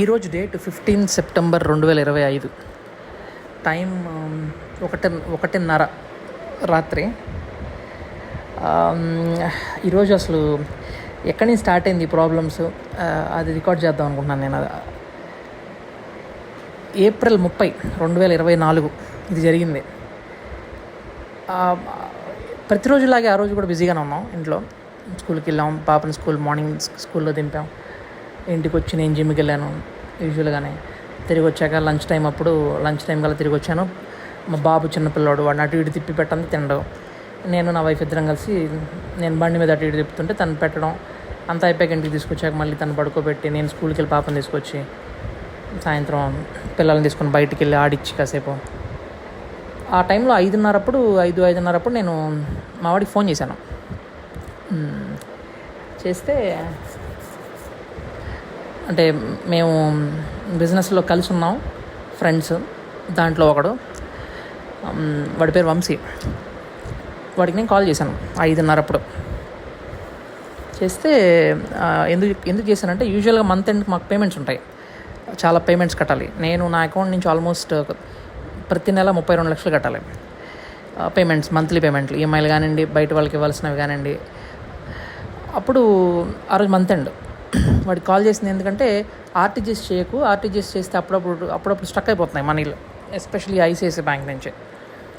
ఈరోజు date fifteen September రెండు వేల ఇరవై ఐదు. టైం um, ఒకటి ఒకటిన్నర రాత్రి. Um, ఈరోజు అసలు ఎక్కడి నుంచి స్టార్ట్ అయింది ప్రాబ్లమ్స్ uh, అది రికార్డ్ చేద్దాం అనుకుంటున్నాను నేను. అది ఏప్రిల్ ముప్పై రెండు వేల ఇరవై నాలుగు. ఇది జరిగింది. Uh, ప్రతిరోజులాగే ఆ రోజు కూడా బిజీగానే ఉన్నాం ఇంట్లో. స్కూల్కి వెళ్ళాం పాపని స్కూల్ మార్నింగ్ స్కూల్లో దింపాం. ఇంటికి వచ్చి నేను జిమ్కి వెళ్ళాను. యూజువల్గానే తిరిగి వచ్చాక లంచ్ టైం అప్పుడు లంచ్ టైం కల్లా తిరిగి వచ్చాను మా బాబు చిన్నపిల్లాడు వాడిని అటు ఇటు తిప్పి పెట్టండి తినడం. నేను నా వైఫ్ ఇద్దరం కలిసి నేను బండి మీద అటు ఇటు తిప్పుతుంటే తను పెట్టడం. అంతా అయిపోయాక ఇంటికి తీసుకొచ్చాక మళ్ళీ తను పడుకోబెట్టి నేను స్కూల్కి వెళ్ళి పాపని తీసుకొచ్చి సాయంత్రం పిల్లల్ని తీసుకొని బయటికి వెళ్ళి ఆడిచ్చి కాసేపు. ఆ టైంలో ఐదున్నర అప్పుడు ఐదు ఐదున్నర అప్పుడు నేను మా వాడికి ఫోన్ చేశాను. చేస్తే అంటే మేము బిజినెస్లో కలిసి ఉన్నాం ఫ్రెండ్స్ దాంట్లో ఒకడు. వాడి పేరు వంశీ. వాడికి నేను కాల్ చేశాను ఐదున్నర అప్పుడు చేస్తే ఎందుకు ఎందుకు చేశానంటే యూజువల్గా మంత్ ఎండ్కి మాకు పేమెంట్స్ ఉంటాయి. చాలా పేమెంట్స్ కట్టాలి. నేను నా అకౌంట్ నుంచి ఆల్మోస్ట్ ప్రతి నెల ముప్పై రెండు లక్షలు కట్టాలి. పేమెంట్స్ మంత్లీ పేమెంట్లు ఈఎంఐలు కానివ్వండి బయట వాళ్ళకి ఇవ్వాల్సినవి కానివ్వండి. అప్పుడు ఆ రోజు మంత్ ఎండ్ వాడికి కాల్ చేసింది ఎందుకంటే ఆర్టీజీఎస్ చేయకు ఆర్టీజీఎస్ చేస్తే అప్పుడప్పుడు అప్పుడప్పుడు స్టక్ అయిపోతున్నాయి మనీలో ఎస్పెషల్లీ ఐసిఐసి బ్యాంక్ నుంచి.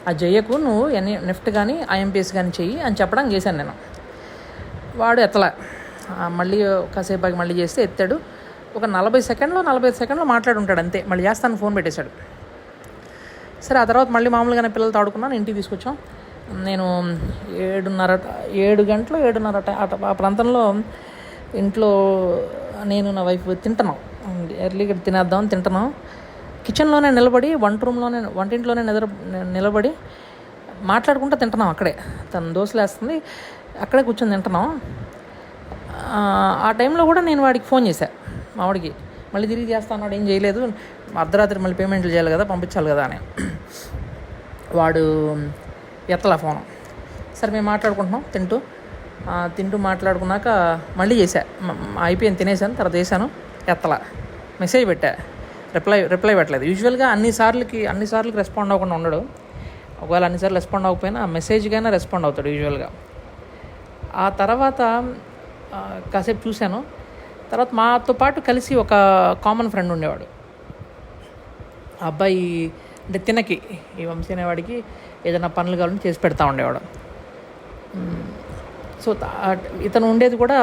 అది చేయకు నువ్వు ఎన్ని నెఫ్ట్ కానీ ఐఎంపీఎస్ కానీ చెయ్యి అని చెప్పడానికి చేశాను నేను. వాడు ఎత్తలా. మళ్ళీ కాసేపు మళ్ళీ చేస్తే ఎత్తాడు. ఒక నలభై సెకండ్లో నలభై సెకండ్లో మాట్లాడి ఉంటాడు అంతే. మళ్ళీ చేస్తాను ఫోన్ పెట్టేశాడు. సరే ఆ తర్వాత మళ్ళీ మామూలుగానే పిల్లలతో ఆడుకున్నాను ఇంటికి తీసుకొచ్చాం. నేను ఏడున్నర ఏడు గంటలు ఏడున్నర ఆ ప్రాంతంలో ఇంట్లో నేను నా వైఫ్ తింటున్నాం. ఎర్లీగా తినేద్దాం తింటున్నాం. కిచెన్లోనే నిలబడి వంట రూమ్లోనే వంటింట్లోనే నిద్ర నిలబడి మాట్లాడుకుంటూ తింటున్నాం అక్కడే. తన దోశలు వేస్తుంది అక్కడే కూర్చొని తింటున్నాం. ఆ, టైంలో కూడా నేను వాడికి ఫోన్ చేశాను మావాడికి మళ్ళీ తిరిగి చేస్తా ఏం చేయలేదు. అర్ధరాత్రి మళ్ళీ పేమెంట్లు చేయాలి కదా పంపించాలి కదా అని. వాడు ఎత్తలా ఫోన్. సరే మేము మాట్లాడుకుంటున్నాం తింటూ తింటూ మాట్లాడుకున్నాక మళ్ళీ చేశా. అయిపోయింది తినేసాను తర్వాత చేశాను ఎత్తలా. మెసేజ్ పెట్టా. రిప్లై రిప్లై పెట్టలేదు. యూజువల్గా అన్నిసార్లకి అన్నిసార్లకి రెస్పాండ్ అవ్వకుండా ఉండడు. ఒకవేళ అన్నిసార్లు రెస్పాండ్ అవ్వకపోయినా మెసేజ్కైనా రెస్పాండ్ అవుతాడు యూజువల్గా ఆ తర్వాత కాసేపు చూశాను. తర్వాత మాతో పాటు కలిసి ఒక కామన్ ఫ్రెండ్ ఉండేవాడు. ఆ అబ్బాయి అంటే తినకి ఈ వంశీ అనేవాడికి ఏదైనా పనులు కావాలని చేసి పెడతా ఉండేవాడు. సో ఇతను ఉండేది కూడా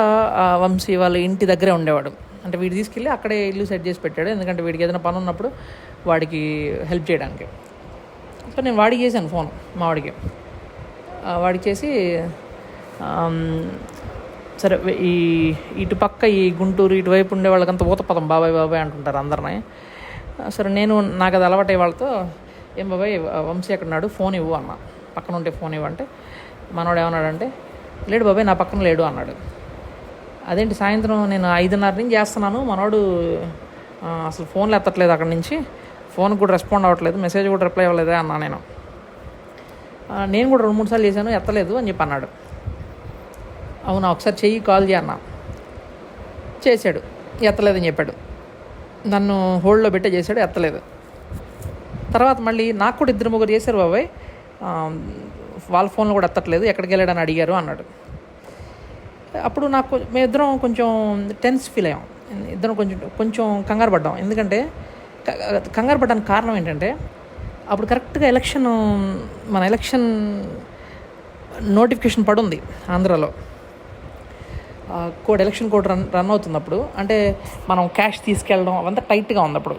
వంశీ వాళ్ళ ఇంటి దగ్గరే ఉండేవాడు. అంటే వీడు తీసుకెళ్ళి అక్కడే ఇల్లు సెట్ చేసి పెట్టాడు. ఎందుకంటే వీడికి ఏదైనా పని ఉన్నప్పుడు వాడికి హెల్ప్ చేయడానికి. సో నేను వాడికి చేశాను ఫోన్ మా వాడికి. వాడికి చేసి సరే ఈ ఇటు పక్క ఈ గుంటూరు ఇటువైపు ఉండే వాళ్ళకంతా ఊత పదం బాబాయ్ బాబాయ్ అంటుంటారు అందరినీ. సరే నేను నాకు అది అలవాటే వాళ్ళతో ఏం బాబాయ్ వంశీ ఎక్కడున్నాడు ఫోన్ ఇవ్వు అన్న. పక్కన ఉంటే ఫోన్ ఇవ్వంటే మనోడు ఏమన్నాడంటే లేడు బాబాయ్ నా పక్కన లేడు అన్నాడు. అదేంటి సాయంత్రం నేను ఐదున్నర నుంచి చేస్తున్నాను మనోడు అసలు ఫోన్లు ఎత్తట్లేదు అక్కడి నుంచి. ఫోన్ కూడా రెస్పాండ్ అవ్వట్లేదు మెసేజ్ కూడా రిప్లై అవ్వలేదే అన్నా నేను. నేను కూడా రెండు మూడు సార్లు చేశాను ఎత్తలేదు అని చెప్పి అన్నాడు. అవునా ఒకసారి చెయ్యి కాల్ చేయన్నా చేశాడు ఎత్తలేదని చెప్పాడు. నన్ను హోల్డ్లో పెట్టే చేశాడు ఎత్తలేదు. తర్వాత మళ్ళీ నాకు కూడా ఇద్దరు ముగ్గురు చేశారు బాబాయ్. వాళ్ళ ఫోన్లో కూడా ఎత్తట్లేదు ఎక్కడికి వెళ్ళాడని అడిగారు అన్నాడు. అప్పుడు నాకు మేమిద్దరం కొంచెం టెన్స్ ఫీల్ అయ్యాం. ఇద్దరం కొంచెం కొంచెం కంగారు పడ్డాం. ఎందుకంటే కంగారు పడ్డానికి కారణం ఏంటంటే అప్పుడు కరెక్ట్గా ఎలక్షన్ మన ఎలక్షన్ నోటిఫికేషన్ పడుంది ఆంధ్రాలో. Code election code run run అవుతున్నప్పుడు అంటే మనం క్యాష్ తీసుకెళ్ళడం అవంతా టైట్గా ఉంది అప్పుడు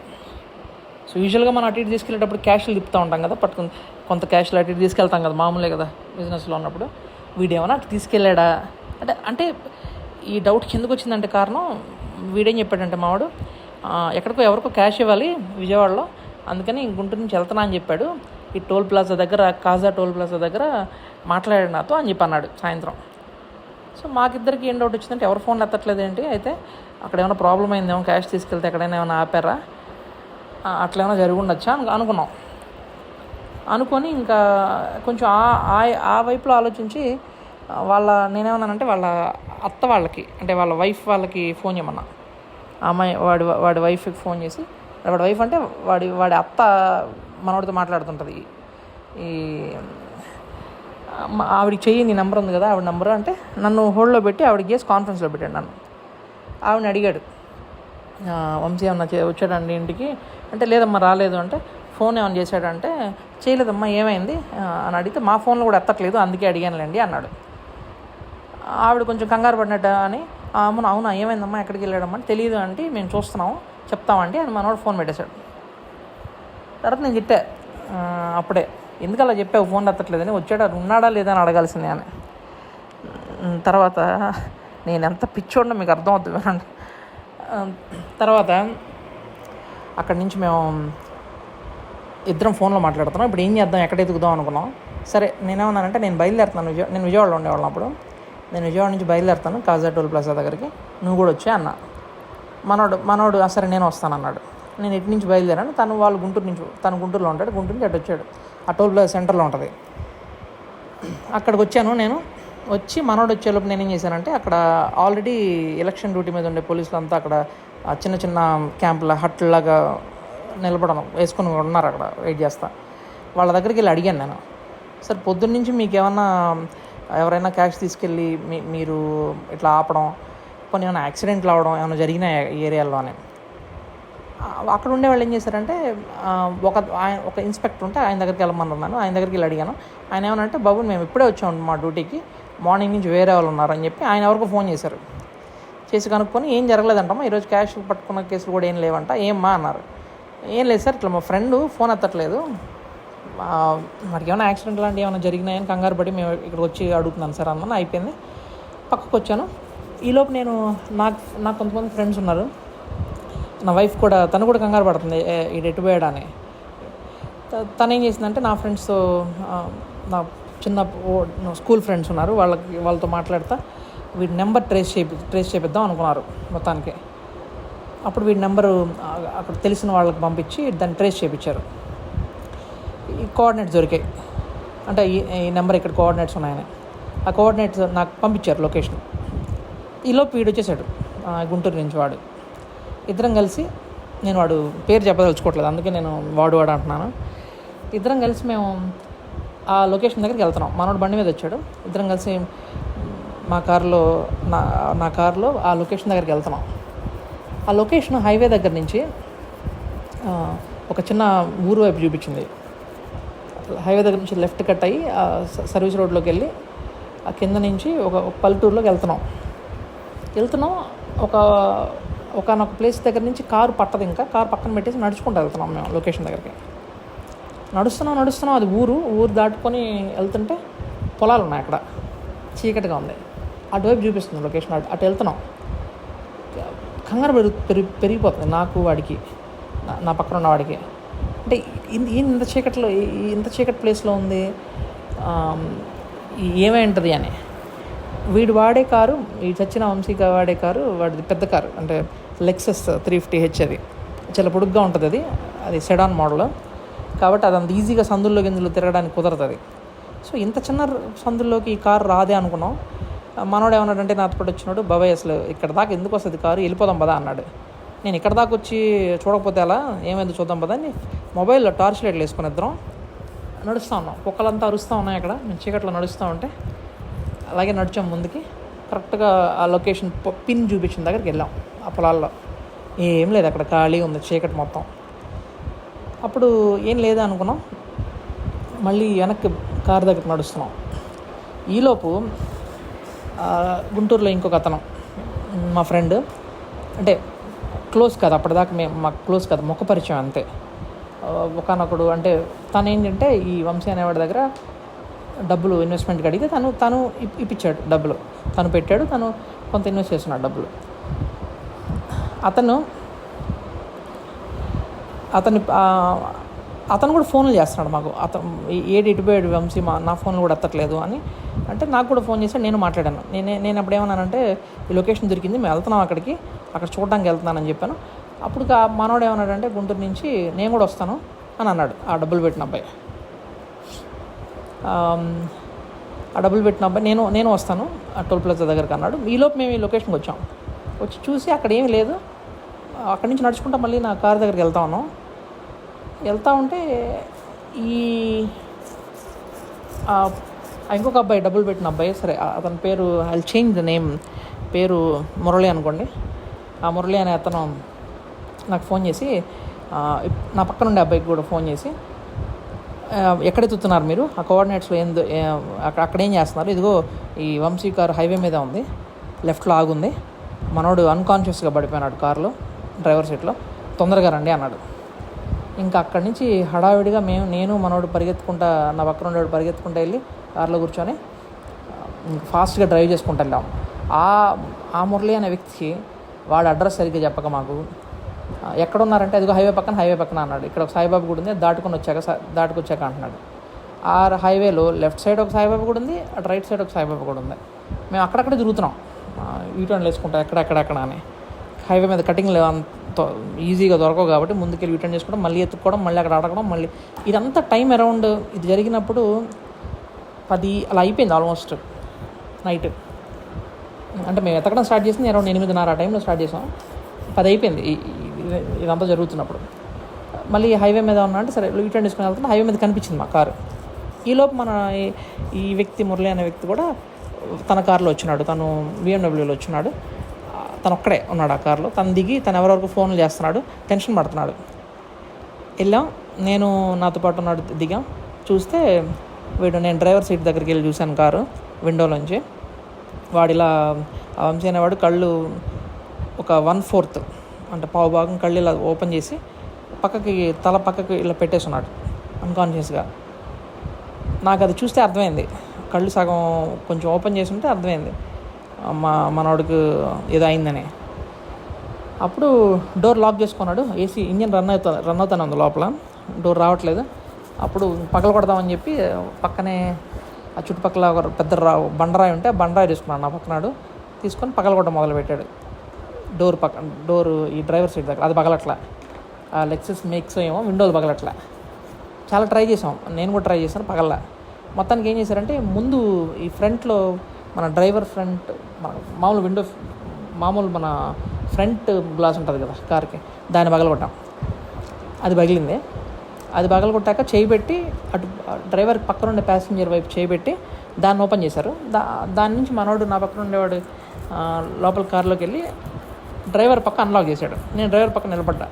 సో యూజువల్గా మనం అటు ఇటు తీసుకెళ్ళేటప్పుడు క్యాష్లు తిప్పుతూ ఉంటాం కదా పట్టుకుని కొంత క్యాష్లు అటు ఇటు తీసుకెళ్తాం కదా మామూలే కదా బిజినెస్లో ఉన్నప్పుడు. వీడేమన్నా అటు తీసుకెళ్ళాడా? అంటే అంటే ఈ డౌట్ కిందకు వచ్చిందంటే కారణం వీడేం చెప్పాడంటే మావాడు ఎక్కడికో ఎవరికో క్యాష్ ఇవ్వాలి విజయవాడలో అందుకని గుంటూరు నుంచి వెళ్తున్నా అని చెప్పాడు. ఈ టోల్ ప్లాజా దగ్గర కాజా టోల్ ప్లాజా దగ్గర మాట్లాడాడు నాతో అని చెప్పి అన్నాడు సాయంత్రం. సో మాకిద్దరికి ఏం డౌట్ వచ్చిందంటే ఎవరు ఫోన్లు ఎత్తట్లేదు ఏంటి? అయితే అక్కడ ఏమైనా ప్రాబ్లం అయిందేమో క్యాష్ తీసుకెళ్తే ఎక్కడైనా ఏమైనా ఆపారా? అట్లైనా ఏమైనా జరిగి ఉండొచ్చా అనుకున్నాం. అనుకొని ఇంకా కొంచెం ఆ ఆ- వైపులో ఆలోచించి వాళ్ళ నేనేమన్నానంటే వాళ్ళ అత్త వాళ్ళకి అంటే వాళ్ళ వైఫ్ వాళ్ళకి ఫోన్ చేయమన్నా. ఆ అమ్మాయి వాడి వాడి వైఫ్కి ఫోన్ చేసి వాడి వైఫ్ అంటే వాడి వాడి అత్త మనవాడితో మాట్లాడుతుంటుంది. ఈ ఆవిడకి చెయ్యి నీ నెంబర్ ఉంది కదా ఆవిడ నెంబర్ అంటే నన్ను హోల్డ్లో పెట్టి ఆవిడకి చేసి కాన్ఫరెన్స్లో పెట్టాడు నన్ను. ఆవిడని అడిగాడు. వంశీ ఏమన్నా చే- వచ్చాడండి ఇంటికి. అంటే లేదమ్మా రాలేదు అంటే ఫోన్ ఏమైనా చేశాడంటే చేయలేదమ్మా ఏమైంది? అని అడిగితే మా ఫోన్లో కూడా ఎత్తట్లేదు అందుకే అడిగానులేండి అన్నాడు. ఆవిడ కొంచెం కంగారు పడినట్టు అని అవును అవునా ఏమైందమ్మా ఎక్కడికి వెళ్ళాడమ్మా? అంటే తెలియదు అంటే మేము చూస్తున్నాము చెప్తామండి అని మనోడు ఫోన్ పెట్టేశాడు. తర్వాత నేను తిట్టా అప్పుడే ఎందుకు అలా చెప్పావు ఫోన్ ఎత్తట్లేదని వచ్చాడు అది ఉన్నాడా లేదా అని అడగాల్సిందే అని. తర్వాత నేను ఎంత పిచ్చోడో మీకు అర్థం అవుతుంది తర్వాత అక్కడి నుంచి మేము ఇద్దరం ఫోన్లో మాట్లాడుతున్నాం. ఇప్పుడు ఏం చేద్దాం ఎక్కడ ఎదుగుదాం అనుకున్నాం. సరే నేనేమన్నానంటే నేను బయలుదేరుతున్నాను విజయ నేను విజయవాడలో ఉండేవాళ్ళం అప్పుడు. నేను విజయవాడ నుంచి బయలుదేరుతాను కాజా టోల్ ప్లాజా దగ్గరికి. నువ్వు కూడా వచ్చే అన్న. మనోడు మనోడు "ఆ, సరే నేను వస్తాను అన్నాడు. నేను ఇటు నుంచి బయలుదేరాను తను వాళ్ళు గుంటూరు నుంచి తను గుంటూరులో ఉంటాడు గుంటూరు నుంచి అటు వచ్చాడు. ఆ టోల్ ప్లాజా సెంటర్లో ఉంటుంది. అక్కడికి వచ్చాను నేను. వచ్చి మనోడు వచ్చేలోపు నేను ఏం చేశానంటే అక్కడ ఆల్రెడీ ఎలక్షన్ డ్యూటీ మీద ఉండే పోలీసులు అంతా అక్కడ చిన్న చిన్న క్యాంపుల హట్లాగా నిలబడను వేసుకుని ఉన్నారు అక్కడ వెయిట్ చేస్తా. వాళ్ళ దగ్గరికి వెళ్ళి అడిగాను నేను. సార్ పొద్దున్న నుంచి మీకు ఏమన్నా ఎవరైనా క్యాష్ తీసుకెళ్ళి మీ మీరు ఇట్లా ఆపడం కొన్ని ఏమైనా యాక్సిడెంట్లు అవడం ఏమైనా జరిగిన ఏరియాలో అని అక్కడ ఉండే వాళ్ళు ఏం చేశారంటే ఒక ఆయన ఒక ఇన్స్పెక్టర్ ఉంటే ఆయన దగ్గరికి వెళ్ళమన్నాను ఆయన దగ్గరికి వెళ్ళి అడిగాను. ఆయన ఏమనంటే బాబు మేము ఇప్పుడే వచ్చాము మా డ్యూటీకి మార్నింగ్ నుంచి వేరే వాళ్ళు ఉన్నారని చెప్పి ఆయన ఎవరికి ఫోన్ చేశారు. చేసి కనుక్కొని ఏం జరగలేదంటమ్మా ఈరోజు క్యాష్ పట్టుకున్న కేసులు కూడా ఏం లేవంట ఏమ్మా అన్నారు. ఏం లేదు సార్ ఇట్లా మా ఫ్రెండ్ ఫోన్ ఎత్తట్లేదు. ఆ, వాడికి ఏమైనా యాక్సిడెంట్ లాంటివి ఏమైనా జరిగినాయని కంగారు పడి మేము ఇక్కడికి వచ్చి అడుగుతున్నాను సార్ అన్న అయిపోయింది. పక్కకు వచ్చాను. ఈలోపు నేను నాకు నాకు కొంతమంది ఫ్రెండ్స్ ఉన్నారు. నా వైఫ్ కూడా తను కూడా కంగారు పడుతుంది "ఏ, ఈడు ఎటు పోయాడా త- తను ఏం చేసిందంటే నా ఫ్రెండ్స్తో నా చిన్న స్కూల్ ఫ్రెండ్స్ ఉన్నారు వాళ్ళకి వాళ్ళతో మాట్లాడతా. వీడి నెంబర్ ట్రేస్ చేపి ట్రేస్ చేపిద్దాం అనుకున్నారు మొత్తానికి. అప్పుడు వీడి నెంబరు అక్కడ తెలిసిన వాళ్ళకి పంపించి దాన్ని ట్రేస్ చేయించారు ఈ కోఆర్డినేట్స్ దొరికాయి. అంటే ఈ ఈ నెంబర్ ఇక్కడ కోఆర్డినేట్స్ ఉన్నాయని. ఆ కోఆర్డినేట్స్ నాకు పంపించారు లొకేషన్. ఈలోపు వీడు వచ్చేసాడు గుంటూరు నుంచి వాడు. ఇద్దరం కలిసి నేను వాడు పేరు చెప్పదలుచుకోవట్లేదు అందుకే నేను వాడు వాడు అంటున్నాను. ఇద్దరం కలిసి మేము ఆ లొకేషన్ దగ్గరికి వెళ్తున్నాం. మనోడు బండి మీద వచ్చాడు. ఇద్దరం కలిసి మా కారులో నా నా కారులో ఆ లొకేషన్ దగ్గరికి వెళ్తున్నాం. ఆ లొకేషన్ హైవే దగ్గర నుంచి ఒక చిన్న ఊరు వైపు చూపించింది. హైవే దగ్గర నుంచి లెఫ్ట్ కట్ అయ్యి సర్వీస్ రోడ్లోకి వెళ్ళి ఆ కింద నుంచి ఒక ఒక పల్లెటూరులోకి వెళ్తున్నాం. వెళ్తున్నాం. ఒక ఒకనొక ప్లేస్ దగ్గర నుంచి కారు పట్టదు ఇంకా. కారు పక్కన పెట్టేసి నడుచుకుంటూ వెళ్తున్నాం మేము లొకేషన్ దగ్గరికి. నడుస్తున్నాం నడుస్తున్నాం అది ఊరు ఊరు దాటుకొని వెళ్తుంటే పొలాలు ఉన్నాయి అక్కడ. చీకటిగా ఉంది. అటువైపు చూపిస్తుంది లొకేషన్ అటు అటు వెళ్తున్నాం. కంగారు పెరుగు పెరిగి పెరిగిపోతుంది నాకు వాడికి నా- పక్కన ఉన్న వాడికి. అంటే ఇన్- ఇంత చీకట్లో ఇంత చీకటి ప్లేస్లో ఉంది ఏమై ఉంటుంది అని. వీడు వాడే కారు ఈ చచ్చిన వంశీగా వాడే కారు వాడిది పెద్ద కారు అంటే లెక్సస్ త్రీ ఫిఫ్టీ హెచ్ అది. చాలా పొడుగ్గా ఉంటుంది అది. అది సెడాన్ మోడల్. కాబట్టి అది అంత ఈజీగా సందుల్లో గింజలు తిరగడానికి కుదరదు సో ఇంత చిన్న సందుల్లోకి ఈ కారు రాదే అనుకున్నాం. మనోడు ఏమన్నాడంటే నాతో పాటు వచ్చినాడు బాబాయ్ అసలు ఇక్కడ దాకా ఎందుకు వస్తుంది కారు? వెళ్ళిపోదాం పదా అన్నాడు. నేను ఇక్కడ దాకా వచ్చి చూడకపోతే అలా ఏమైంది చూద్దాం పదా అని మొబైల్లో టార్చ్ లైట్లు వేసుకుని ఇద్దరం నడుస్తూ ఉన్నాం. కుక్కలంతా అరుస్తూ ఉన్నాయి అక్కడ. మేము చీకట్లో నడుస్తూ ఉంటే అలాగే నడిచాం ముందుకి. కరెక్ట్గా ఆ లొకేషన్ పిన్ చూపించిన దగ్గరికి వెళ్ళాం. ఆ పొలాల్లో ఏం లేదు అక్కడ ఖాళీ ఉంది చీకటి మొత్తం. అప్పుడు ఏం లేదా అనుకున్నాం. మళ్ళీ వెనక్కి కారు దగ్గర నడుస్తున్నాం. ఈలోపు గుంటూరులో ఇంకొక అతను మా ఫ్రెండ్ అంటే క్లోజ్ కాదు అప్పటిదాకా మేము మాకు క్లోజ్ కాదు ముఖ పరిచయం అంతే. ఒకనొకడు అంటే తను ఏంటంటే ఈ వంశీ అనేవాడి దగ్గర డబ్బులు ఇన్వెస్ట్మెంట్కి అడిగితే తను తను ఇప్పించాడు డబ్బులు. తను పెట్టాడు తను కొంత ఇన్వెస్ట్ చేస్తున్నాడు డబ్బులు. అతను అతని అతను కూడా ఫోన్లు చేస్తున్నాడు మాకు. అతను ఏడు ఇటుపోయాడు వంశీ మా నా ఫోన్లు కూడా ఎత్తట్లేదు అని. అంటే నాకు కూడా ఫోన్ చేశాడు నేను మాట్లాడాను. నేనే నేను అప్పుడు ఏమన్నానంటే ఈ లొకేషన్ దొరికింది మేము వెళ్తున్నాం అక్కడికి అక్కడ చూడడానికి వెళ్తున్నానని చెప్పాను. అప్పుడు మనోడు ఏమన్నాడంటే గుంటూరు నుంచి నేను కూడా వస్తాను అని అన్నాడు ఆ డబ్బులు పెట్టిన అబ్బాయి. ఆ డబ్బులు పెట్టిన అబ్బాయి నేను నేను వస్తాను ఆ టోల్ ప్లాజా దగ్గరికి అన్నాడు. ఈలోపు మేము ఈ లొకేషన్కి వచ్చాం. వచ్చి చూసి అక్కడ ఏమీ లేదు. అక్కడి నుంచి నడుచుకుంటా మళ్ళీ నా కార్ దగ్గరికి వెళ్తా ఉన్నాం. వెళ్తా ఉంటే ఈ ఇంకొక అబ్బాయి డబ్బులు పెట్టిన అబ్బాయి సరే అతని పేరు ఐ చేంజ్ ద నేమ్ పేరు మురళి అనుకోండి. ఆ మురళి అనే అతను నాకు ఫోన్ చేసి నా పక్కన ఉండే అబ్బాయికి కూడా ఫోన్ చేసి ఎక్కడ ఎత్తుతున్నారు మీరు? ఆ కోఆర్డినేట్స్లో ఏందో అక్కడ అక్కడ ఏం చేస్తున్నారు? ఇదిగో ఈ వంశీ కార్ హైవే మీద ఉంది. లెఫ్ట్లో ఆగుంది మనోడు అన్కాన్షియస్గా పడిపోయినాడు కారులో డ్రైవర్ సీట్లో తొందరగా రండి అన్నాడు. ఇంకా అక్కడి నుంచి హడావిడిగా మేము నేను మనోడు పరిగెత్తుకుంటా నా పక్కన ఉండేవాడు పరిగెత్తుకుంటా వెళ్ళి కార్లో కూర్చొని ఫాస్ట్గా డ్రైవ్ చేసుకుంటూ వెళ్ళాం. ఆ ఆ మురళి అనే వ్యక్తికి వాడు అడ్రస్ సరిగ్గా చెప్పక మాకు ఎక్కడ ఉన్నారంటే అదిగో హైవే పక్కన హైవే పక్కన అన్నాడు. ఇక్కడ ఒక సాయిబాబు గుడి ఉంది దాటుకొని వచ్చాక దాటుకొచ్చాక దాటుకు వచ్చాక అంటున్నాడు. ఆ హైవేలో లెఫ్ట్ సైడ్ ఒక సాయిబాబా గుడి ఉంది అటు రైట్ సైడ్ ఒక సాయిబాబా గుడి ఉంది. మేము అక్కడక్కడ తిరుగుతున్నాం. యూటర్న్లు వేసుకుంటాం ఎక్కడెక్కడెక్కడ అని హైవే మీద కటింగ్ అంత ఈజీగా దొరకవు కాబట్టి ముందుకెళ్ళి రిటర్న్ చేసుకోవడం మళ్ళీ ఎత్తుకోవడం మళ్ళీ అక్కడ అడగడం మళ్ళీ ఇదంతా టైం అరౌండ్ ఇది జరిగినప్పుడు పది అలా అయిపోయింది ఆల్మోస్ట్ నైట్. అంటే మేము ఎతకడం స్టార్ట్ చేసింది అరౌండ్ ఎనిమిదిన్నర ఆ టైంలో స్టార్ట్ చేసాం. పది అయిపోయింది ఇదంతా జరుగుతున్నప్పుడు. మళ్ళీ హైవే మీద ఉన్నా అంటే సరే రిటర్న్ తీసుకుని వెళ్తుంటే హైవే మీద కనిపించింది మా కారు. ఈలోపు మన ఈ- వ్యక్తి మురళి అనే వ్యక్తి కూడా తన కారులో వచ్చినాడు తను బిఎండబ్ల్యూలో వచ్చినాడు. తను ఒక్కడే ఉన్నాడు ఆ కారులో. తను దిగి తను ఎవరెవరికి ఫోన్లు చేస్తున్నాడు టెన్షన్ పడుతున్నాడు. వెళ్ళాం నేను నాతో పాటు ఉన్నాడు దిగాం. చూస్తే వీడు నేను డ్రైవర్ సీట్ దగ్గరికి వెళ్ళి చూశాను కారు విండోలోంచి. వాడిలా ఇలా ఆ వంశీ అనేవాడు కళ్ళు ఒక వన్ ఫోర్త్ అంటే పావు భాగం కళ్ళు ఇలా ఓపెన్ చేసి పక్కకి తల పక్కకి ఇలా పెట్టేస్తున్నాడు అన్కాన్షియస్గా నాకు అది చూస్తే అర్థమైంది. కళ్ళు సగం కొంచెం ఓపెన్ చేసి ఉంటే అర్థమైంది. మా మనవాడికి ఏదో అయిందని అప్పుడు డోర్ లాక్ చేసుకున్నాడు. ఏసీ ఇంజన్ రన్ అవుతా రన్ అవుతాను ఉంది లోపల. డోర్ రావట్లేదు. అప్పుడు పగల కొడదామని చెప్పి పక్కనే ఆ చుట్టుపక్కల ఒక పెద్ద రా బండరాయి ఉంటే బండరాయి తీసుకున్నాడు నా పక్కనాడు. తీసుకొని పగల కొట్టడం మొదలుపెట్టాడు. డోర్ పక్క డోర్ ఈ డ్రైవర్ సీట్ దగ్గర. అది పగలట్లా. ఆ లెక్సెస్ మేక్స్ ఏమో విండోలు పగలట్లా. చాలా ట్రై చేసాం నేను కూడా ట్రై చేశాను పగల మొత్తానికి ఏం చేశారంటే ముందు ఈ ఫ్రంట్లో మన డ్రైవర్ ఫ్రంట్ మామూలు విండో మామూలు మన ఫ్రంట్ గ్లాస్ ఉంటుంది కదా కార్కి దాన్ని పగలగొట్టాం. అది పగిలింది. అది పగలగొట్టాక చేయి పెట్టి అటు డ్రైవర్ పక్కన ఉండే ప్యాసింజర్ వైపు చేయి పెట్టి దాన్ని ఓపెన్ చేశారు. దా దాని నుంచి మనోడు నా పక్కన ఉండేవాడు లోపల కారులోకి వెళ్ళి డ్రైవర్ పక్క అన్లాక్ చేశాడు. నేను డ్రైవర్ పక్క నిలబడ్డా.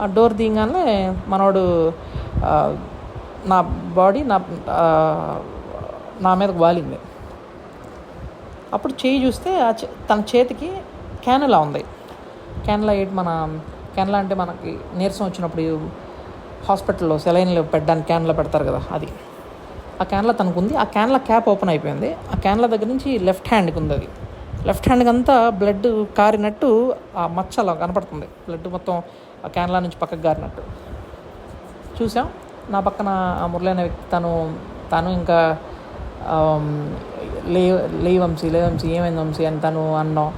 ఆ డోర్ దిగానే మనోడు నా బాడీ నా నా మీదకు వాలింది. అప్పుడు చేయి చూస్తే ఆ చే- తన చేతికి క్యానలా ఉంది. క్యానలా ఏంటి మన క్యానలా అంటే మనకి నీరసం వచ్చినప్పుడు హాస్పిటల్లో సెలైన్లు పెట్టడానికి క్యాన్లో పెడతారు కదా అది. ఆ క్యాన్లో తనకు ఉంది ఆ క్యాన్ల క్యాప్ ఓపెన్ అయిపోయింది. ఆ క్యాన్ల దగ్గర నుంచి లెఫ్ట్ హ్యాండ్కి ఉంది అది. లెఫ్ట్ హ్యాండ్కి అంతా బ్లడ్ కారినట్టు ఆ మచ్చ అలా కనపడుతుంది. బ్లడ్ మొత్తం ఆ క్యాన్ల నుంచి పక్కకు కారినట్టు చూసాం. నా పక్కన ఆ మురళి అనే వ్యక్తి తను తను ఇంకా లే లేవంశీ లేవంశీ ఏమైంది వంశీ అని తను అన్నాం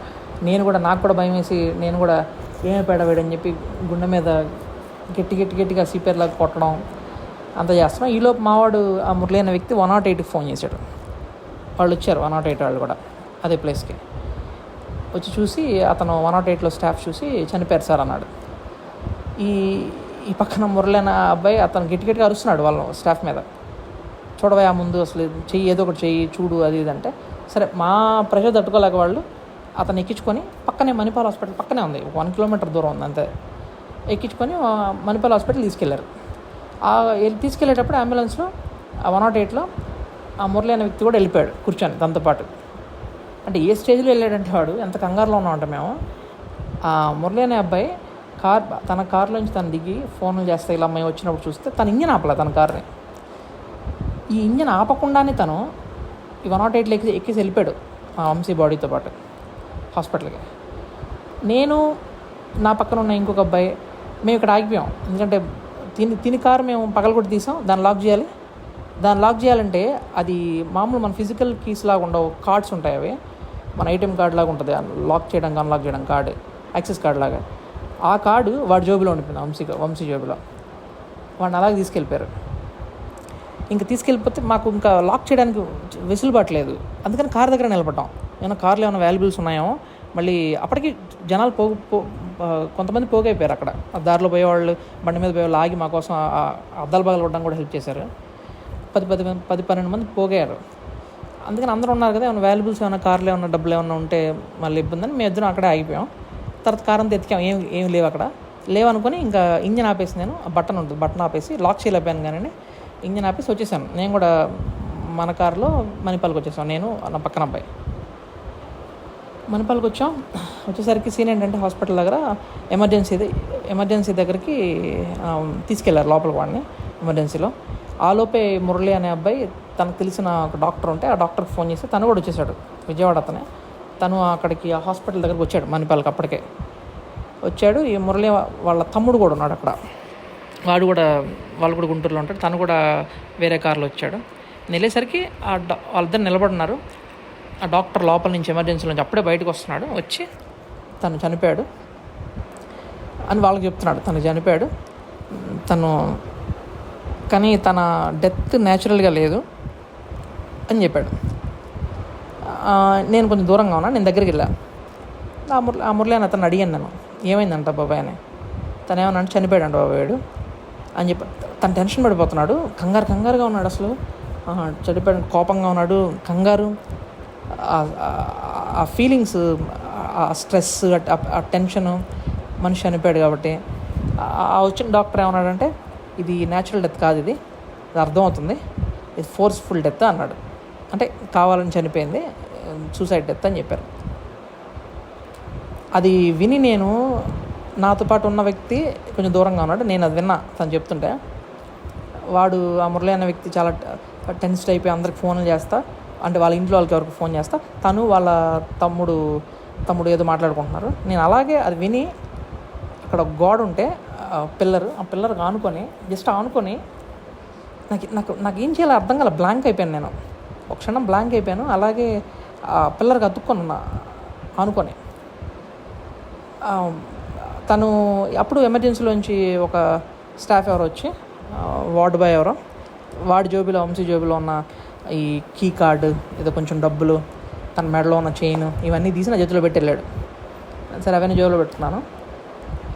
నేను కూడా నాకు కూడా భయం వేసి నేను కూడా ఏమైపోయాడు వీడని చెప్పి గుండె మీద గట్టి గట్టి గట్టిగా సీపేర్లాగా కొట్టడం అంత చేస్తున్నాం. ఈలోపు మావాడు ఆ మురళి అనే వ్యక్తి వన్ నాట్ ఎయిట్కి ఫోన్ చేశాడు. వాళ్ళు వచ్చారు వన్ నాట్ ఎయిట్ వాళ్ళు కూడా అదే ప్లేస్కి. వచ్చి చూసి అతను వన్ నాట్ ఎయిట్లో స్టాఫ్ చూసి చనిపోయారు సార్ అన్నాడు. ఈ ఈ పక్కన మురళి అనే అబ్బాయి అతను గట్టి గట్టిగా అరుస్తున్నాడు వాళ్ళ స్టాఫ్ మీద. చూడవా ముందు అసలు చెయ్యి ఏదో ఒకటి చెయ్యి చూడు అది ఇది అంటే. సరే మా ప్రెషర్ తట్టుకోలేక వాళ్ళు అతను ఎక్కించుకొని పక్కనే మణిపాల్ హాస్పిటల్ పక్కనే ఉంది. వన్ కిలోమీటర్ దూరం ఉంది అంతే. ఎక్కించుకొని మణిపాల్ హాస్పిటల్ తీసుకెళ్ళారు. ఆ తీసుకెళ్ళేటప్పుడు తీసుకెళ్ళేటప్పుడు అంబులెన్స్లో వన్ నాట్ ఎయిట్లో ఆ మురళి అనే వ్యక్తి కూడా వెళ్ళిపోయాడు కూర్చొని దాంతో పాటు. అంటే ఏ స్టేజ్లో వెళ్ళాడంటే వాడు? ఎంత కంగారులో ఉన్నామంట మేము. ఆ మురళి అనే అబ్బాయి కార్ తన కార్లోంచి తను దిగి ఫోన్లు చేస్తే ఇలా మేము వచ్చినప్పుడు చూస్తే తను ఇంజన్ ఆపలే తన కార్ని. ఈ ఇంజన్ ఆపకుండానే తను ఈ వన్ నాట్ ఎయిట్లో ఎక్కి ఎక్కేసి వెళ్ళిపోయాడు ఆ వంశీ బాడీతో పాటు హాస్పిటల్కి. నేను నా పక్కన ఉన్న ఇంకొక అబ్బాయి మేము ఇక్కడ ఆగిపోయాం. ఎందుకంటే తిని తిని కారు మేము పగలగొట్టి తీసాం. దాన్ని లాక్ చేయాలి. దాన్ని లాక్ చేయాలంటే అది మామూలు మన ఫిజికల్ కీస్ లాగా ఉండవు. కార్డ్స్ ఉంటాయి అవి. మన ఏటీఎం కార్డు లాగా ఉంటుంది. లాక్ చేయడానికి అన్లాక్ చేయడం కార్డు యాక్సెస్ కార్డు లాగా. ఆ కార్డు వాడి జోబులో ఉండిపోయింది వంశీ వంశీ జోబులో. వాడిని అలాగే తీసుకెళ్ళిపోయారు. ఇంకా తీసుకెళ్ళిపోతే మాకు ఇంకా లాక్ చేయడానికి వెసులుబాటు లేదు అందుకని కార్ దగ్గర నిలబడ్డాం. ఏమైనా కార్లు ఏమైనా వాల్యుబుల్స్ ఉన్నాయో మళ్ళీ అప్పటికి జనాలు పోగు పో కొంతమంది పోగైపోయారు అక్కడ. ఆ దారిలో పోయేవాళ్ళు బండి మీద పోయేవాళ్ళు ఆగి మా కోసం అద్దాలు పగలు కొట్టడం కూడా హెల్ప్ చేశారు. పది పది పది పన్నెండు మంది పోగయ్యారు. అందుకని అందరూ ఉన్నారు కదా ఏమైనా వాల్యుబుల్స్ ఏమైనా కార్లు ఏమైనా డబ్బులు ఏమైనా ఉంటే మళ్ళీ ఇబ్బంది అని మేము ఇద్దరం అక్కడే ఆగిపోయాం. తర్వాత కార్ అంతా ఎతికాం. ఏం ఏం లేవు అక్కడ. లేవనుకొని ఇంకా ఇంజన్ ఆపేసి నేను ఆ బటన్ ఉంటుంది బటన్ ఆపేసి లాక్ చేయలేకపోయాను కానీ ఇంజన్ ఆపేసి వచ్చేసాను. నేను కూడా మన కారులో మణిపాల్కి వచ్చేసాను. నేను నా పక్కన అబ్బాయి. మణిపాల్కి వచ్చాం. వచ్చేసరికి సీన్ ఏంటంటే హాస్పిటల్ దగ్గర ఎమర్జెన్సీ ఎమర్జెన్సీ దగ్గరికి తీసుకెళ్ళారు లోపల వాడిని ఎమర్జెన్సీలో. ఆలోపే మురళి అనే అబ్బాయి తనకు తెలిసిన ఒక డాక్టర్ ఉంటే ఆ డాక్టర్కి ఫోన్ చేస్తే తను కూడా వచ్చేసాడు. విజయవాడ అతనే. తను అక్కడికి ఆ హాస్పిటల్ దగ్గరకు వచ్చాడు మణిపాల్కి అప్పటికే. వచ్చాడు. ఈ మురళి వాళ్ళ తమ్ముడు కూడా ఉన్నాడు అక్కడ. వాడు కూడా వాళ్ళు కూడా గుంటూరులో ఉంటాడు. తను కూడా వేరే కార్లో వచ్చాడు. నేను వెళ్ళేసరికి ఆ డా వాళ్ళిద్దరు నిలబడున్నారు ఆ డాక్టర్ లోపల నుంచి ఎమర్జెన్సీ నుంచి అప్పుడే బయటకు వస్తున్నాడు. వచ్చి తను చనిపోయాడు. అని వాళ్ళకి చెప్తున్నాడు. తను చనిపోయాడు. తను కానీ తన డెత్ న్యాచురల్గా లేదు అని చెప్పాడు. నేను కొంచెం దూరంగా ఉన్నా. నేను దగ్గరికి వెళ్ళా. ఆ మురళి ఆ మురళి అని అతను అడిగాను నేను. ఏమైందంట బాబాయ్ అని. తను ఏమన్నా చనిపోయాడు చనిపోయాడంట బాబాయ్ అని చెప్పి తను టెన్షన్ పడిపోతున్నాడు. కంగారు కంగారుగా ఉన్నాడు అసలు. చెడిపోయాడు చనిపోయాడు కోపంగా ఉన్నాడు. కంగారు ఆ- ఫీలింగ్స్ ఆ స్ట్రెస్ ఆ టెన్షను మనిషి చనిపోయాడు కాబట్టి. ఆ వచ్చిన డాక్టర్ ఏమన్నాడంటే ఇది న్యాచురల్ డెత్ కాదు ఇది. ఇది అర్థమవుతుంది. ఇది ఫోర్స్ఫుల్ డెత్ అన్నాడు. అంటే కావాలని చనిపోయింది. సూసైడ్ డెత్ అని చెప్పారు. అది విని నేను నాతో పాటు ఉన్న వ్యక్తి కొంచెం దూరంగా ఉన్నాడు. నేను అది విన్నా తను చెప్తుంటే. వాడు ఆ మురళి అనే వ్యక్తి చాలా టెన్స్డ్ అయిపోయి అందరికి ఫోన్లు చేస్తా. అంటే వాళ్ళ ఇంట్లో వాళ్ళకి ఎవరికి ఫోన్ చేస్తా. తను వాళ్ళ తమ్ముడు తమ్ముడు ఏదో మాట్లాడుకుంటున్నారు. నేను అలాగే అది విని అక్కడ ఒక గోడ ఉంటే పిల్లర్ ఆ పిల్లర్కి ఆనుకొని జస్ట్ ఆనుకొని నాకు నాకు నాకు ఏం చేయాలో అర్థం కాల. బ్లాంక్ అయిపోయాను నేను. ఒక క్షణం బ్లాంక్ అయిపోయాను. అలాగే ఆ పిల్లర్కి అతుక్కొని ఉన్నా ఆనుకొని తను అప్పుడు ఎమర్జెన్సీలోంచి ఒక స్టాఫ్ ఎవరో వచ్చి వార్డ్ బాయ్ ఎవరో వాడి జోబీలో వంశీ జోబీలో ఉన్న ఈ కీ కార్డు ఏదో కొంచెం డబ్బులు తన మెడలో ఉన్న చైన్ ఇవన్నీ తీసి నా చేతిలో పెట్టి వెళ్ళాడు. సరే అవన్నీ జోబులో పెట్టుకున్నాను.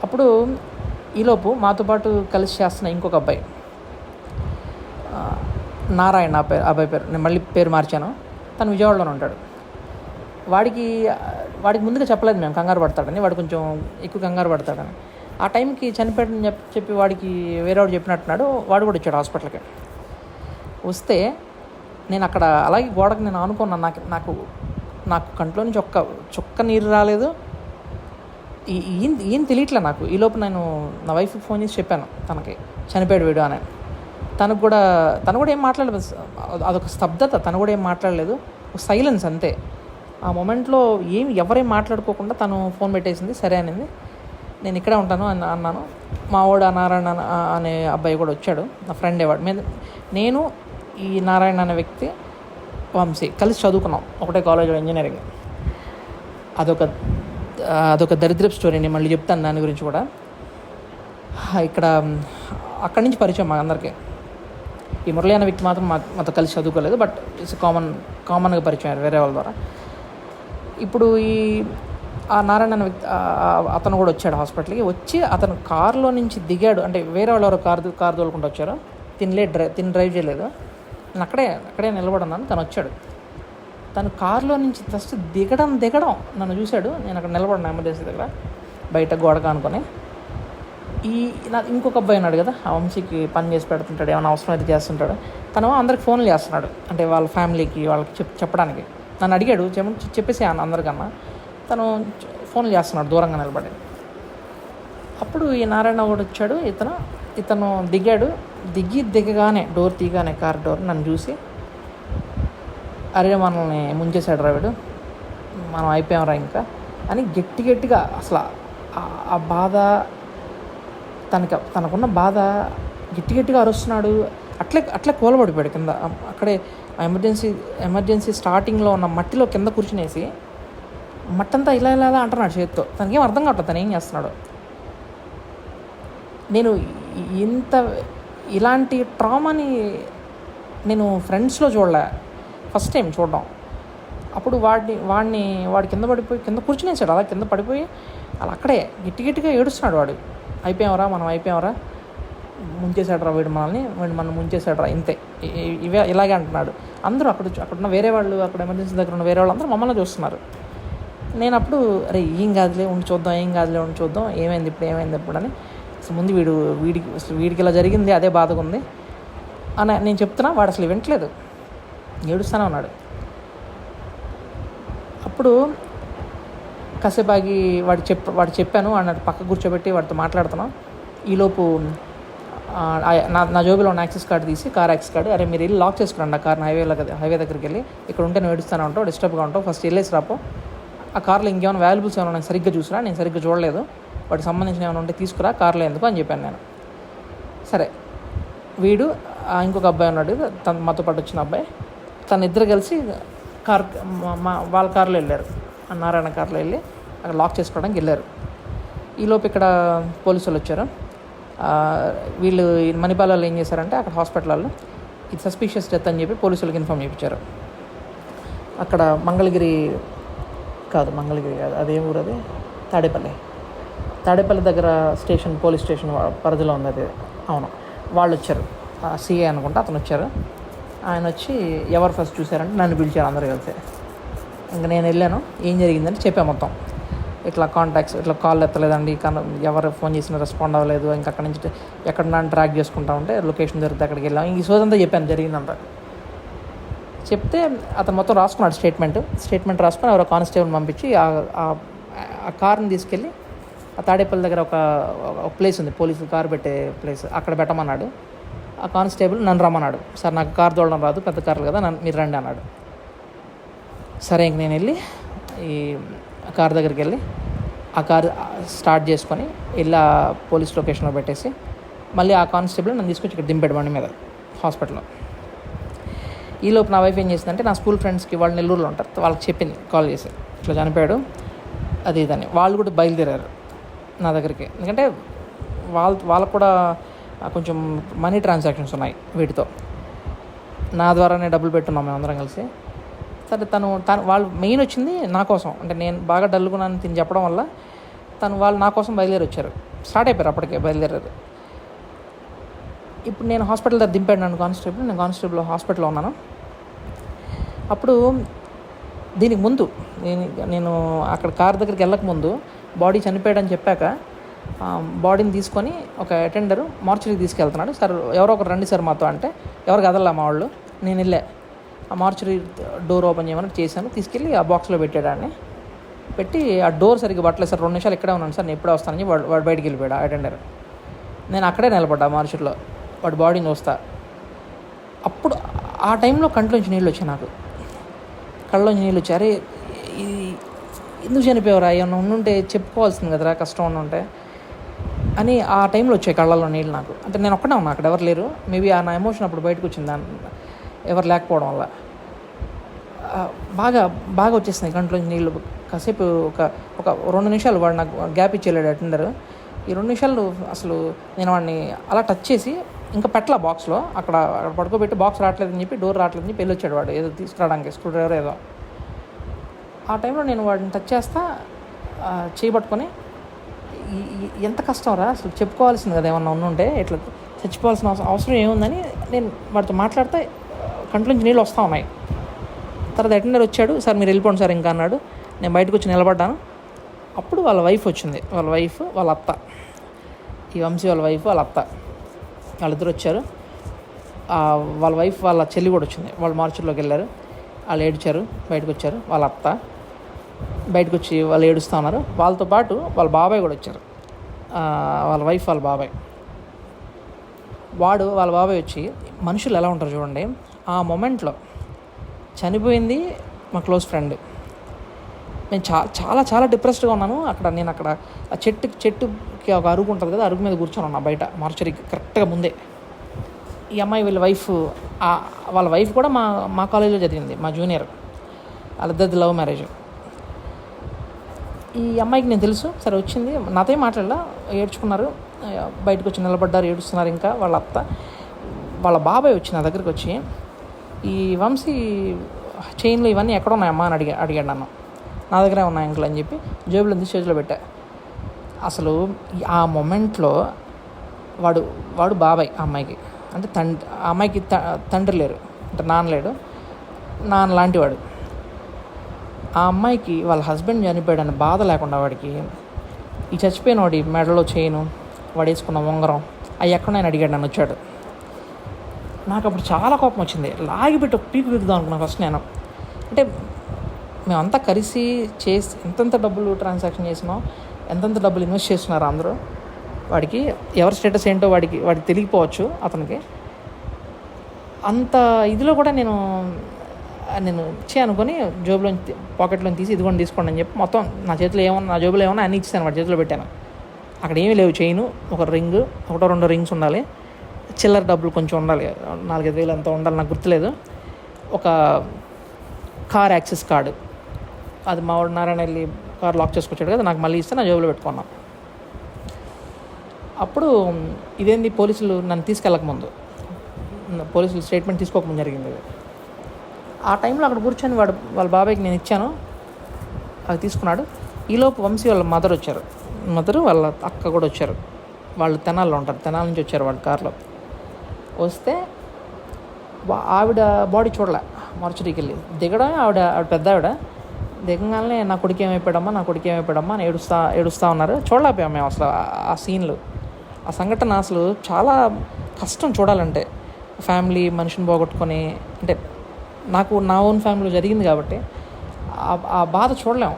అప్పుడు ఈలోపు మాతో పాటు కలిసి చేస్తున్న ఇంకొక అబ్బాయి. నారాయణ నా పేరు అబ్బాయి పేరు నేను మళ్ళీ పేరు మార్చాను. తను విజయవాడలోనే ఉంటాడు. వాడికి వాడికి ముందుగా చెప్పలేదు మేము కంగారు పడతాడని వాడు కొంచెం ఎక్కువ కంగారు పడతాడని. ఆ టైంకి చనిపోయాడని చెప్పి చెప్పి వాడికి వేరేవాడు చెప్పినట్టున్నాడు వాడు కూడా వచ్చాడు హాస్పిటల్కి. వస్తే నేను అక్కడ అలాగే గోడకు నేను అనుకున్నాను నాకు నాకు నాకు కంట్లో నుంచి ఒక్క చుక్క నీరు రాలేదు. ఏం ఏం తెలియట్లే నాకు. ఈ లోపు నేను నా వైఫ్కి ఫోన్ చేసి చెప్పాను తనకి చనిపోయాడు వీడు అని. తనకు కూడా తను కూడా ఏం మాట్లాడలేదు. అదొక స్తబ్దత తను కూడా ఏం మాట్లాడలేదు. ఒక సైలెన్స్ అంతే. ఆ మొమెంట్లో ఏం ఎవరేం మాట్లాడుకోకుండా తను ఫోన్ పెట్టేసింది సరే అనింది. నేను ఇక్కడే ఉంటాను అని అన్నాను. మా వాడు ఆ నారాయణ అనే అబ్బాయి కూడా వచ్చాడు నా ఫ్రెండ్ వాడు మీద నేను ఈ నారాయణ అనే వ్యక్తి వంశీ కలిసి చదువుకున్నాం ఒకటే కాలేజీలో ఇంజనీరింగ్. అదొక అదొక దరిద్రపు స్టోరీ నేను మళ్ళీ చెప్తాను దాని గురించి కూడా. ఇక్కడ అక్కడి నుంచి పరిచయం మా అందరికీ. ఈ మురళి అనే వ్యక్తి మాత్రం మా మాతో కలిసి చదువుకోలేదు బట్ ఇట్స్ కామన్ కామన్గా పరిచయం వేరే వాళ్ళ ద్వారా. ఇప్పుడు ఈ ఆ నారాయణ వ్యక్తి అతను కూడా వచ్చాడు హాస్పిటల్కి. వచ్చి అతను కారులో నుంచి దిగాడు. అంటే వేరే వాళ్ళు ఎవరో కారు కారు తోలుకుంటూ వచ్చారు. తినలే డ్రై తిని డ్రైవ్ చేయలేదు. నేను అక్కడే అక్కడే నిలబడున్నాను. తను వచ్చాడు. తను కారులో నుంచి జస్ట్ దిగడం దిగడం నన్ను చూశాడు. నేను అక్కడ నిలబడిన ఎమర్జెన్సీ దగ్గర. బయట గోడ కానుకొని. ఈ నా ఇంకొక అబ్బాయి ఉన్నాడు కదా ఆ వంశీకి పని చేసి పెడుతుంటాడు. ఏమైనా అవసరం అయితే చేస్తుంటాడు. తను అందరికి ఫోన్లు చేస్తున్నాడు. అంటే వాళ్ళ ఫ్యామిలీకి వాళ్ళకి చెప్ చెప్పడానికి. నన్ను అడిగాడు చెప్పేసి ఆయన అందరికన్నా. తను ఫోన్లు చేస్తున్నాడు దూరంగా నిలబడి. అప్పుడు ఈ నారాయణ కూడా వచ్చాడు ఇతను ఇతను దిగాడు. దిగి దిగగానే డోర్ తీగానే కార్ డోర్ నన్ను చూసి అరే మనల్ని ముంచేశాడు రావిడు మనం అయిపోయాం రా ఇంకా. అని గట్టి గట్టిగా అసలు ఆ- బాధ తనకి తనకున్న బాధ గట్టి గట్టిగా అరుస్తున్నాడు. అట్లే అట్లే కూలబడిపోయాడు కింద. అక్కడే ఎమర్జెన్సీ ఎమర్జెన్సీ స్టార్టింగ్లో ఉన్న మట్టిలో కింద కూర్చునేసి మట్టంతా ఇలా ఇలా ఇలా అంటున్నాడు చేతితో. తనకేం అర్థం కావట్లేదు తను ఏం చేస్తున్నాడు. నేను ఇంత ఇలాంటి ట్రామాని నేను ఫ్రెండ్స్లో చూడలే. ఫస్ట్ టైం చూడడం. అప్పుడు వాడిని వాడిని వాడు కింద పడిపోయి కింద కూర్చునేసాడు. అలా కింద పడిపోయి అలా అక్కడే గిట్టి గట్టిగా ఏడుస్తున్నాడు వాడు. అయిపోయావరా మనం అయిపోయావరా ముంచేసాడరా వీడు మనల్ని వీడు మనం ముంచేసాడరా ఇంతే. ఇవే ఇలాగే అంటున్నాడు. అందరూ అక్కడ అక్కడున్న వేరే వాళ్ళు అక్కడ ఎమర్జెన్సీ దగ్గర ఉన్న వేరే వాళ్ళు అందరూ మమ్మల్ని చూస్తున్నారు. నేను అప్పుడు అరే ఏం కాదులే ఉండి చూద్దాం ఏం కాదులే ఉండి చూద్దాం ఏమైంది ఇప్పుడు ఏమైంది ఇప్పుడు అని. అసలు ముందు వీడు వీడికి అసలు వీడికి ఇలా జరిగింది అదే బాధగా ఉంది. అని నేను చెప్తున్నా వాడు అసలు వింటలేదు ఏడుస్తూనే ఉన్నాడు. అప్పుడు కాసేపు వాడు చెప్ వాడు చెప్పాను వాడిని పక్క కూర్చోబెట్టి వాడితో మాట్లాడుతున్నాం. ఈలోపు నా నా జోబులో ఉన్న యాక్సెస్ కార్డు తీసి కార్ యాక్సెస్ కార్డు అరే మీరు వెళ్ళి లాక్ చేసుకురండి ఆ కార్ని హైవేలో హైవే దగ్గరికి వెళ్ళి ఇక్కడ ఉంటే నువ్వు ఏడుస్తాను ఉంటావు డిస్టర్బ్గా ఉంటావు ఫస్ట్ వెళ్ళేసి రాపో. ఆ కార్లో ఇంకేమైనా వాల్యుబుల్స్ ఏమైనా నేను సరిగ్గా చూసిరా నేను సరిగ్గా చూడలేదు. వాటికి సంబంధించిన ఏమైనా ఉంటే తీసుకురా కార్లో ఎందుకు అని చెప్పాను నేను. సరే వీడు ఇంకొక అబ్బాయి ఉన్నాడు తన మాతో పాటు వచ్చిన అబ్బాయి. తన ఇద్దరు కలిసి కార్ మా- మా వాళ్ళ కార్లో వెళ్ళారు. నారాయణ కార్లో వెళ్ళి అక్కడ లాక్ చేసుకోవడానికి వెళ్ళారు. ఈలోపు ఇక్కడ పోలీసు వాళ్ళు వచ్చారు. వీళ్ళు ఈ మణిపాలలో ఏం చేశారంటే అక్కడ హాస్పిటల్లో ఇది సస్పీషియస్ డెత్ అని చెప్పి పోలీసులకు ఇన్ఫామ్ చేయించారు అక్కడ మంగళగిరి కాదు మంగళగిరి కాదు అదే ఊరు అది? తాడేపల్లి. తాడేపల్లి దగ్గర స్టేషన్ పోలీస్ స్టేషన్ పరిధిలో ఉంది అది. అవును. వాళ్ళు వచ్చారు సిఏ అనుకుంటా అతను వచ్చారు. ఆయన వచ్చి ఎవరు ఫస్ట్ చూశారంటే నన్ను పిలిచారు అందరూ కలిసి. ఇంకా నేను వెళ్ళాను. ఏం జరిగిందని చెప్పాను మొత్తం. ఇట్లా కాంటాక్ట్స్ ఇట్లా కాల్ ఎత్తలేదండి. కన ఎవరు ఫోన్ చేసినా రెస్పాండ్ అవ్వలేదు. ఇంకా అక్కడి నుంచి ఎక్కడ నన్ను ట్రాక్ చేసుకుంటా ఉంటే లొకేషన్ దొరికితే అక్కడికి వెళ్ళాం. ఈ సోదంతా చెప్పాను జరిగిందంతా. చెప్తే అతను మొత్తం రాసుకున్నాడు స్టేట్మెంట్ స్టేట్మెంట్ రాసుకొని ఎవరో కానిస్టేబుల్ పంపించి ఆ- కార్ని తీసుకెళ్ళి ఆ తాడేపల్లి దగ్గర ఒక ఒక ప్లేస్ ఉంది. పోలీసులు కారు పెట్టే ప్లేస్ అక్కడ పెట్టమన్నాడు. ఆ కానిస్టేబుల్ నన్ను రమ్మన్నాడు. సార్ నాకు కార్ తోడడం రాదు. పెద్ద కార్లు కదా నన్ను మీరు రండి అన్నాడు. సరే ఇంక నేను వెళ్ళి ఈ కార్ దగ్గరికి వెళ్ళి ఆ కార్ స్టార్ట్ చేసుకొని ఇలా పోలీస్ లొకేషన్లో పెట్టేసి మళ్ళీ ఆ కానిస్టేబుల్ నన్ను తీసుకొచ్చి ఇక్కడ దింపాడు బండి మీద హాస్పిటల్లో. ఈలోపు నా వైఫ్ ఏం చేసిందంటే నా స్కూల్ ఫ్రెండ్స్కి వాళ్ళు నెల్లూరులో ఉంటారు వాళ్ళకి చెప్పింది కాల్ చేసి. ఇట్లా చనిపోయాడు అది ఇదని. వాళ్ళు కూడా బయలుదేరారు నా దగ్గరికి. ఎందుకంటే వాళ్ళ వాళ్ళకు కూడా కొంచెం మనీ ట్రాన్సాక్షన్స్ ఉన్నాయి వీటితో. నా ద్వారానే డబ్బులు పెట్టున్నాం మేము అందరం కలిసి. సరే తను తను వాళ్ళు మెయిన్ వచ్చింది నా కోసం. అంటే నేను బాగా డల్గున్నాను తిని చెప్పడం వల్ల తను వాళ్ళు నా కోసం బయలుదేరి వచ్చారు స్టార్ట్ అయిపోయారు అప్పటికే బయలుదేరారు ఇప్పుడు నేను హాస్పిటల్ దగ్గర దింపాడు నన్ను కానిస్టేబుల్. నేను కానిస్టేబుల్ హాస్పిటల్లో ఉన్నాను. అప్పుడు దీనికి ముందు నేను నేను అక్కడ కార్ దగ్గరికి వెళ్ళక ముందు బాడీ చనిపోయాడని చెప్పాక బాడీని తీసుకొని ఒక అటెండర్ మార్చురీకి తీసుకెళ్తున్నాడు. సార్ ఎవరో ఒకరు రండి సార్ మాతో అంటే ఎవరు కదల్లా మా వాళ్ళు? నేను వెళ్ళా ఆ మార్చురీ డోర్ ఓపెన్ చేయమని చేశాను. తీసుకెళ్ళి ఆ బాక్స్లో పెట్టాడు పెట్టి ఆ డోర్ సరిగ్గా పట్టలేదు సార్. రెండు నిమిషాలు ఇక్కడే ఉన్నాను సార్. నేను ఎప్పుడే వస్తానని వాడు వాడు బయటికి వెళ్ళిపోయాడు అటెండర్ నేను అక్కడే నిలబడ్డా మార్చురీలో. వాడి బాడీని చూస్తా. అప్పుడు ఆ టైంలో కంట్లోంచి నీళ్ళు వచ్చాయి నాకు. కళ్ళలోంచి నీళ్ళు వచ్చాయి. అరే ఇది ఎందుకు చనిపోయావురా? ఏమన్నా ఉండుంటే చెప్పుకోవాల్సింది కదరా కష్టం ఉన్న ఉంటే అని ఆ టైంలో వచ్చాయి కళ్ళల్లో నీళ్ళు నాకు. అంటే నేను ఒక్కడే ఉన్నా. అక్కడ ఎవరు లేరు. మేబీ ఆ నా ఎమోషన్ అప్పుడు బయటకు వచ్చింది. దాని ఎవరు లేకపోవడం వల్ల. బాగా బాగా వచ్చేసినాయి గంటలో నీళ్ళు. కాసేపు ఒక ఒక రెండు నిమిషాలు వాడు నాకు గ్యాప్ ఇచ్చేలాడు అటెండర్. ఈ రెండు నిమిషాలు అసలు నేను వాడిని అలా టచ్ చేసి ఇంకా పెట్టలా బాక్స్లో. అక్కడ అక్కడ పడుకోబెట్టి బాక్స్ రావట్లేదని చెప్పి డోర్ రావట్లేదని చెప్పి వచ్చాడు వాడు. ఏదో తీసుకురావడానికి స్క్రూ డ్రైవర్ ఏదో. ఆ టైంలో నేను వాడిని టచ్ చేస్తా చేయబట్టుకొని ఎంత కష్టం రా అసలు చెప్పుకోవాల్సింది కదా ఏమన్నా ఉండుంటే ఇట్లా చచ్చిపోవాల్సిన అవసరం అవసరం ఏముందని నేను వాడితో మాట్లాడితే కంట్లోంచి నీళ్ళు వస్తూ ఉన్నాయి. తర్వాత అటెండర్ వచ్చాడు సార్ మీరు వెళ్ళిపోండి సార్ ఇంకా అన్నాడు. నేను బయటకు వచ్చి నిలబడ్డాను. అప్పుడు వాళ్ళ వైఫ్ వచ్చింది. వాళ్ళ వైఫ్ వాళ్ళ అత్త. ఈ వంశీ వాళ్ళ వైఫ్ వాళ్ళ అత్త. వాళ్ళిద్దరు వచ్చారు. వాళ్ళ వైఫ్ వాళ్ళ చెల్లి కూడా వచ్చింది. వాళ్ళు మార్చులోకి వెళ్ళారు. వాళ్ళు ఏడ్చారు బయటకు వచ్చారు. వాళ్ళ అత్త బయటకు వచ్చి వాళ్ళు ఏడుస్తూ ఉన్నారు. వాళ్ళతో పాటు వాళ్ళ బాబాయ్ కూడా వచ్చారు. వాళ్ళ వైఫ్ వాళ్ళ బాబాయ్. వాడు వాళ్ళ బాబాయ్ వచ్చి మనుషులు ఎలా ఉంటారు చూడండి. ఆ మొమెంట్లో చనిపోయింది మా క్లోజ్ ఫ్రెండ్. నేను చా చాలా చాలా డిప్రెస్డ్గా ఉన్నాను. అక్కడ నేను అక్కడ ఆ చెట్టు చెట్టుకి ఒక అరుగు ఉంటుంది కదా అరుగు మీద కూర్చొని ఉన్నా బయట మార్చరీకి కరెక్ట్గా ముందే. ఈ అమ్మాయి వీళ్ళ వైఫ్ వాళ్ళ వైఫ్ కూడా మా మా కాలేజీలో చదివింది మా జూనియర్. వాళ్ళిద్దరిది love marriage. ఈ అమ్మాయికి నేను తెలుసు సరే వచ్చింది. నాతో మాట్లాడలా ఏడ్చుకున్నారు. బయటకు వచ్చి నిలబడ్డారు ఏడుస్తున్నారు ఇంకా వాళ్ళ అత్త. వాళ్ళ బాబాయ్ వచ్చి నా దగ్గరికి వచ్చి ఈ వంశీ చైన్లు ఇవన్నీ ఎక్కడ ఉన్నాయమ్మా అని అడిగా అడిగాడు నన్ను. నా దగ్గరే ఉన్నాయి అంకుల్ అని చెప్పి జేబులో తీసి చేతిలో పెట్టా. అసలు ఆ మొమెంట్లో వాడు వాడు బాబాయ్ ఆ అమ్మాయికి. అంటే తండ్రి ఆ అమ్మాయికి త- తండ్రి లేరు అంటే నాన్న లేడు నాన్న లాంటివాడు. ఆ అమ్మాయికి వాళ్ళ హస్బెండ్ చనిపోయాడని బాధ లేకుండా వాడికి ఈ చచ్చిపోయిన వాడి మెడలో చైను వాడు వేసుకున్న ఉంగరం అవి ఎక్కడ నేను అడిగాడు నన్ను వచ్చాడు. నాకు అప్పుడు చాలా కోపం వచ్చింది. లాగిపెట్టి ఒక పీకు పీకుదాం అనుకున్నా ఫస్ట్ నేను. అంటే మేమంతా కలిసి చేసి ఎంతెంత డబ్బులు ట్రాన్సాక్షన్ చేసినాం ఎంతెంత డబ్బులు ఇన్వెస్ట్ చేస్తున్నారు అందరూ వాడికి ఎవరి స్టేటస్ ఏంటో వాడికి వాడికి తెలియకపోవచ్చు అతనికి. అంత ఇదిలో కూడా నేను నేను ఇచ్చే అనుకుని జోబులో పాకెట్లో తీసి ఇదిగోండి తీసుకోండి అని చెప్పి మొత్తం నా చేతిలో ఏమన్నా నా జోబులో ఏమన్నా అన్ని ఇచ్చాను వాడి చేతిలో పెట్టాను. అక్కడ ఏమీ లేవు చైను ఒక రింగ్ ఒకటో రెండో రింగ్స్ ఉండాలి. చిల్లర డబ్బులు కొంచెం ఉండాలి. నాలుగైదు వేలు అంతా ఉండాలి నాకు గుర్తులేదు. ఒక కార్ యాక్సెస్ కార్డు. అది మా వాడు నారాయణ వెళ్ళి కార్ లాక్ చేసుకొచ్చాడు కదా నాకు మళ్ళీ ఇస్తే నా జోబులో పెట్టుకున్నాను అప్పుడు ఇదేంది పోలీసులు నన్ను తీసుకెళ్ళకముందు పోలీసులు స్టేట్మెంట్ తీసుకోకముందు జరిగింది ఆ టైంలో అక్కడ కూర్చొని వాడు వాళ్ళ బాబాయ్కి నేను ఇచ్చాను. అది తీసుకున్నాడు. ఈలోపు వంశీ వాళ్ళ మదర్ వచ్చారు. మదర్ వాళ్ళ అక్క కూడా వచ్చారు. వాళ్ళు తెనాల్లో ఉంటారు. తెనాల నుంచి వచ్చారు వాళ్ళ కార్లో. వస్తే ఆవిడ బాడీ చూడలే. మరచుడికి వెళ్ళి దిగడం ఆవిడ ఆవిడ పెద్ద ఆవిడ దిగంగానే నా కొడుకు ఏమైపోయాడమ్మా నా కొడుకు ఏమైపోయాడమ్మా అని ఏడుస్తా ఏడుస్తూ ఉన్నారు. చూడలేకపోయాం మేము అసలు ఆ- సీన్లు. ఆ సంఘటన అసలు చాలా కష్టం చూడాలంటే. ఫ్యామిలీ మనిషిని పోగొట్టుకొని అంటే నాకు నా ఓన్ ఫ్యామిలీలో జరిగింది కాబట్టి ఆ- ఆ బాధ చూడలేము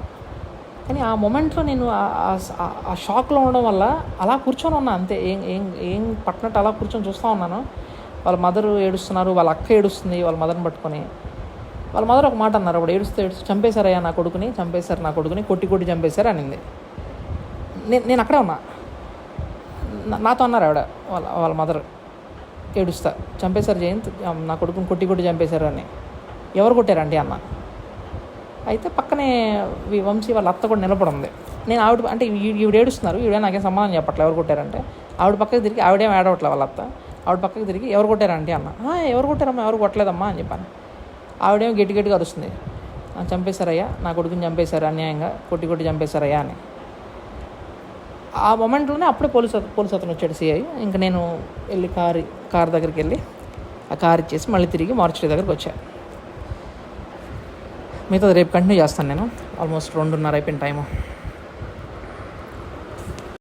కానీ ఆ మూమెంట్లో నేను ఆ- ఆ షాక్లో ఉండడం వల్ల అలా కూర్చొని ఉన్నా అంతే. ఏం ఏం ఏం పట్టినట్టు అలా కూర్చొని చూస్తూ ఉన్నాను. వాళ్ళ మదర్ ఏడుస్తున్నారు వాళ్ళ అక్క ఏడుస్తుంది వాళ్ళ మదర్ని పట్టుకొని. వాళ్ళ మదర్ ఒక మాట అన్నారు అప్పుడు ఏడుస్తూ ఏడుస్తూ చంపేశారయ్యా నా కొడుకుని చంపేశారు నా కొడుకుని కొట్టి కొట్టి చంపేశారు అనింది. నేను నేను అక్కడే ఉన్నా. నా- నాతో అన్నారు ఆవిడ వాళ్ళ వాళ్ళ మదర్ ఏడుస్తా. చంపేశారు జయంత్ నా కొడుకుని కొట్టి కొట్టి చంపేశారు అని. ఎవరు కొట్టారండి అన్న? అయితే పక్కనే వంశీ వాళ్ళ అత్త కూడా నిలబడి ఉంది నేను ఆవిడ అంటే ఈవిడ ఏడుస్తున్నారు ఈవిడ నాకేం సమాధానం చెప్పట్లే ఎవరు కొట్టారంటే. ఆవిడ పక్కకి తిరిగి ఆవిడేం ఏడవట్లే వాళ్ళ అత్త. ఆవిడ పక్కకి తిరిగి ఎవరు కొట్టారంటే అన్న ఎవరు కొట్టారమ్మా? ఎవరు కొట్టలేదమ్మా? అని చెప్పాను. ఆవిడేమో గట్టి గట్టిగా అరుస్తుంది. చంపేశారయ్యా నా కొడుకుని చంపేశారు అన్యాయంగా కొట్టి కొట్టి చంపేశారయ్యా అని. ఆ మొమెంట్లోనే అప్పుడే పోలీస్ పోలీస్ అతను వచ్చాడు సిఐ ఇంకా నేను వెళ్ళి కారు కార్ దగ్గరికి వెళ్ళి ఆ కార్ ఇచ్చేసి మళ్ళీ తిరిగి మార్చురీ దగ్గరికి వచ్చాను మిగతా రేపు కంటిన్యూ చేస్తాను నేను. ఆల్మోస్ట్ రెండున్నర అయిపోయిన టైము.